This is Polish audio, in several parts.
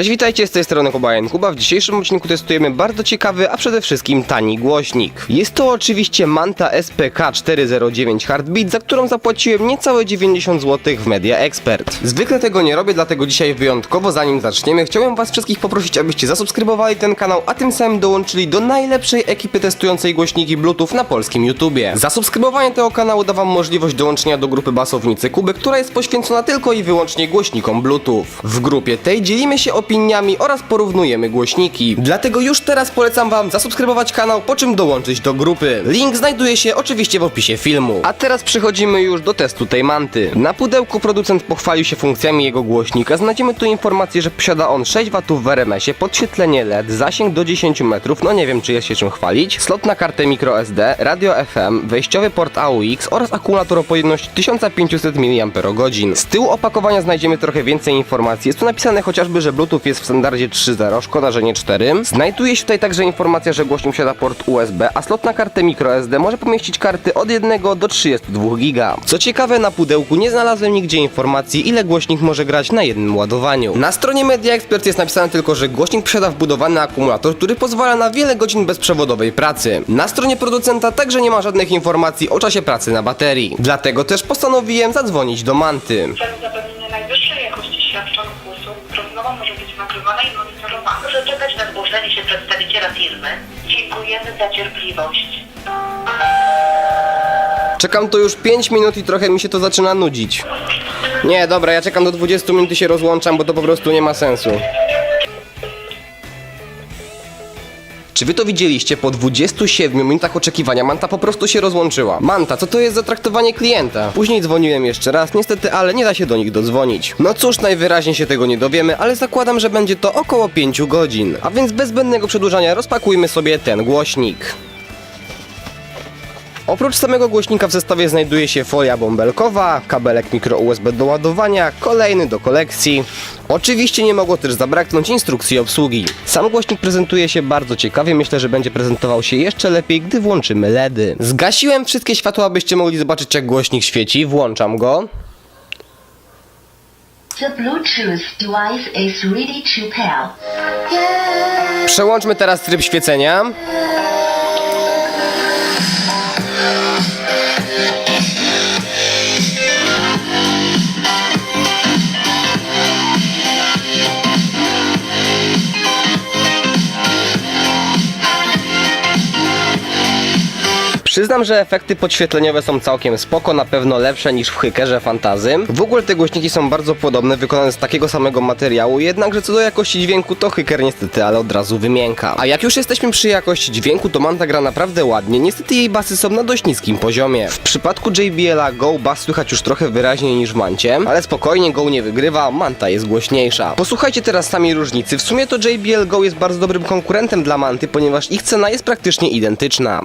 Cześć, witajcie, z tej strony Kuba Jan Kuba. W dzisiejszym odcinku testujemy bardzo ciekawy, a przede wszystkim tani głośnik. Jest to oczywiście Manta SPK 409 Heartbeat, za którą zapłaciłem niecałe 90 zł w Media Expert. Zwykle tego nie robię, dlatego dzisiaj wyjątkowo, zanim zaczniemy, chciałem was wszystkich poprosić, abyście zasubskrybowali ten kanał, a tym samym dołączyli do najlepszej ekipy testującej głośniki Bluetooth na polskim YouTubie. Zasubskrybowanie tego kanału da wam możliwość dołączenia do grupy Basownicy Kuby, która jest poświęcona tylko i wyłącznie głośnikom Bluetooth. W grupie tej dzielimy się opiniami oraz porównujemy głośniki. Dlatego już teraz polecam wam zasubskrybować kanał, po czym dołączyć do grupy. Link znajduje się oczywiście w opisie filmu. A teraz przechodzimy już do testu tej manty. Na pudełku producent pochwalił się funkcjami jego głośnika. Znajdziemy tu informację, że posiada on 6 W w RMS-ie, podświetlenie LED, zasięg do 10 metrów, no nie wiem czy jest się czym chwalić, slot na kartę microSD, radio FM, wejściowy port AUX oraz akumulator o pojemności 1500 mAh. Z tyłu opakowania znajdziemy trochę więcej informacji. Jest tu napisane chociażby, że Bluetooth jest w standardzie 3.0, szkoda, że nie 4. Znajduje się tutaj także informacja, że głośnik posiada port USB, a slot na kartę microSD może pomieścić karty od 1 do 32 GB. Co ciekawe, na pudełku nie znalazłem nigdzie informacji, ile głośnik może grać na jednym ładowaniu. Na stronie Media Expert jest napisane tylko, że głośnik posiada wbudowany akumulator, który pozwala na wiele godzin bezprzewodowej pracy. Na stronie producenta także nie ma żadnych informacji o czasie pracy na baterii. Dlatego też postanowiłem zadzwonić do Manty. Przedstawiciela firmy. Dziękujemy za cierpliwość. Czekam tu już 5 minut i trochę mi się to zaczyna nudzić. Nie, dobra, ja czekam do 20 minut i się rozłączam, bo to po prostu nie ma sensu. Czy wy to widzieliście? Po 27 minutach oczekiwania Manta po prostu się rozłączyła. Manta, co to jest za traktowanie klienta? Później dzwoniłem jeszcze raz, niestety, ale nie da się do nich dodzwonić. No cóż, najwyraźniej się tego nie dowiemy, ale zakładam, że będzie to około 5 godzin. A więc bez zbędnego przedłużania rozpakujmy sobie ten głośnik. Oprócz samego głośnika w zestawie znajduje się folia bąbelkowa, kabelek mikro USB do ładowania, kolejny do kolekcji. Oczywiście nie mogło też zabraknąć instrukcji obsługi. Sam głośnik prezentuje się bardzo ciekawie, myślę, że będzie prezentował się jeszcze lepiej, gdy włączymy LEDy. Zgasiłem wszystkie światła, abyście mogli zobaczyć jak głośnik świeci, włączam go. The Bluetooth device is ready to pair. Przełączmy teraz tryb świecenia. Przyznam, że efekty podświetleniowe są całkiem spoko, na pewno lepsze niż w Hykerze Fantazy. W ogóle te głośniki są bardzo podobne, wykonane z takiego samego materiału, jednakże co do jakości dźwięku to Hyker niestety, ale od razu wymięka. A jak już jesteśmy przy jakości dźwięku, to Manta gra naprawdę ładnie, niestety jej basy są na dość niskim poziomie. W przypadku JBL-a Go bas słychać już trochę wyraźniej niż w Mancie, ale spokojnie Go nie wygrywa, Manta jest głośniejsza. Posłuchajcie teraz sami różnicy, w sumie to JBL Go jest bardzo dobrym konkurentem dla Manty, ponieważ ich cena jest praktycznie identyczna.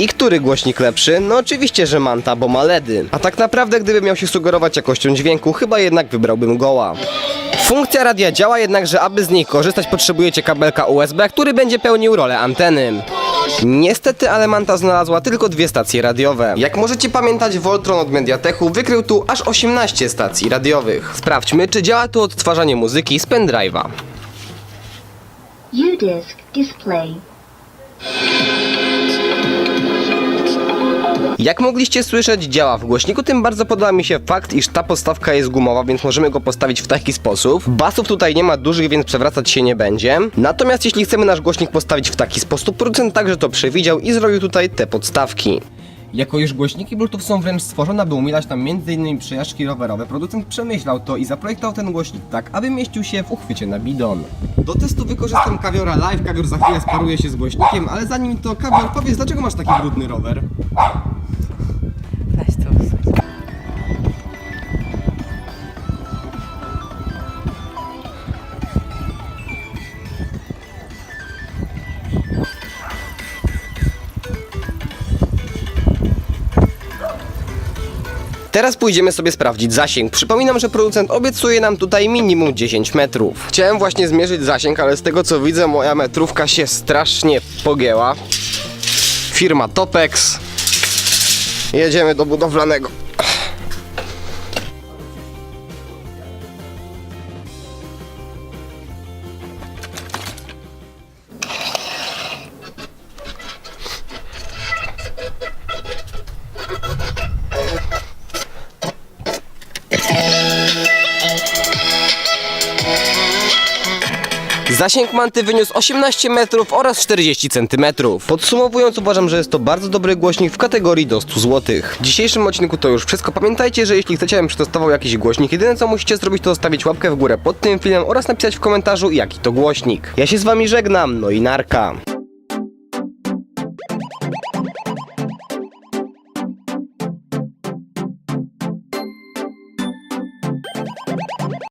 I który głośnik lepszy? No oczywiście, że Manta, bo ma LEDy. A tak naprawdę, gdybym miał się sugerować jakością dźwięku, chyba jednak wybrałbym Goła. Funkcja radia działa, jednakże aby z niej korzystać potrzebujecie kabelka USB, który będzie pełnił rolę anteny. Niestety, ale Manta znalazła tylko dwie stacje radiowe. Jak możecie pamiętać, Voltron od Mediatechu wykrył tu aż 18 stacji radiowych. Sprawdźmy, czy działa tu odtwarzanie muzyki z pendrive'a. U-Disc display. Jak mogliście słyszeć, działa w głośniku, tym bardzo podoba mi się fakt, iż ta podstawka jest gumowa, więc możemy go postawić w taki sposób. Basów tutaj nie ma dużych, więc przewracać się nie będzie. Natomiast jeśli chcemy nasz głośnik postawić w taki sposób, producent także to przewidział i zrobił tutaj te podstawki. Jako iż głośniki Bluetooth są wręcz stworzone, by umilać tam m.in. przejażdżki rowerowe, producent przemyślał to i zaprojektował ten głośnik tak, aby mieścił się w uchwycie na bidon. Do testu wykorzystam kawiora live, kawior za chwilę sparuje się z głośnikiem, ale zanim to kawior, powiedz dlaczego masz taki brudny rower? Teraz pójdziemy sobie sprawdzić zasięg. Przypominam, że producent obiecuje nam tutaj minimum 10 metrów. Chciałem właśnie zmierzyć zasięg, ale z tego co widzę moja metrówka się strasznie pogięła. Firma Topex Jedziemy do budowlanego. Zasięg manty wyniósł 18 metrów oraz 40 centymetrów. Podsumowując, uważam, że jest to bardzo dobry głośnik w kategorii do 100 zł. W dzisiejszym odcinku to już wszystko. Pamiętajcie, że jeśli chcecie, abym przetestował jakiś głośnik, jedyne co musicie zrobić, to zostawić łapkę w górę pod tym filmem oraz napisać w komentarzu, jaki to głośnik. Ja się z wami żegnam, no i narka.